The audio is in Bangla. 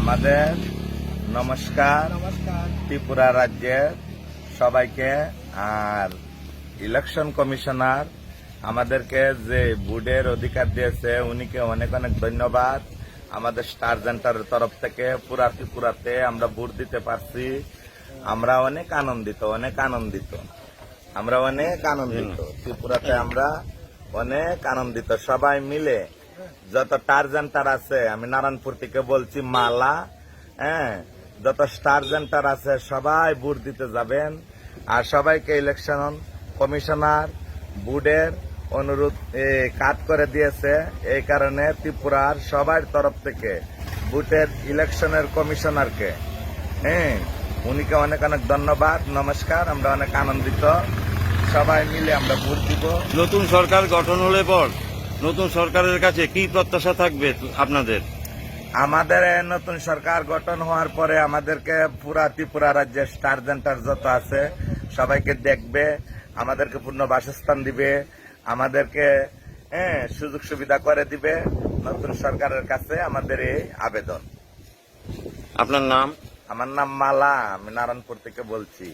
আমাদের নমস্কার। ত্রিপুরা রাজ্যের সবাইকে আর ইলেকশন কমিশনার আমাদেরকে যে বুডের অধিকার দিয়েছে উনিকে অনেক অনেক ধন্যবাদ। আমাদের স্টার সেন্টারের তরফ থেকে পুরা ত্রিপুরাতে আমরা ভোট দিতে পারছি। আমরা অনেক আনন্দিত অনেক আনন্দিত। আমরা অনেক আনন্দিত। ত্রিপুরাতে আমরা অনেক আনন্দিত। সবাই মিলে যত টার্জেন্টার আছে, আমি নারায়ণপুর থেকে বলছি মালা হ্যাঁ যত স্টার সেন্টার আছে, সবাই ভোট দিতে যাবেন। আর সবাইকে ইলেকশন কমিশনার বুডের অনুরোধ কাট করে দিয়েছে। এই কারণে ত্রিপুরার সবার তরফ থেকে বুটের ইলেকশনের কমিশনারকে হ্যাঁ উনিকে অনেক অনেক ধন্যবাদ, নমস্কার, আমরা অনেক আনন্দিত। সবাই মিলে আমরা ভোট দিব। নতুন সরকার গঠন হলে পর নতুন সরকারের কাছে কি প্রত্যাশা থাকবে আপনাদের? আমাদের নতুন সরকার গঠন হওয়ার পরে আমাদেরকে পুরা ত্রিপুরা রাজ্যের স্টার সেন্টার যত আছে সবাইকে দেখবে আমাদেরকে পূর্ণ বাসস্থান দিবে আমাদেরকে হ্যাঁ সুযোগ সুবিধা করে দিবে নতুন সরকারের কাছে আমাদের এই আবেদন। আপনার নাম? আমার নাম মালা আমি নারায়ণপুর থেকে বলছি।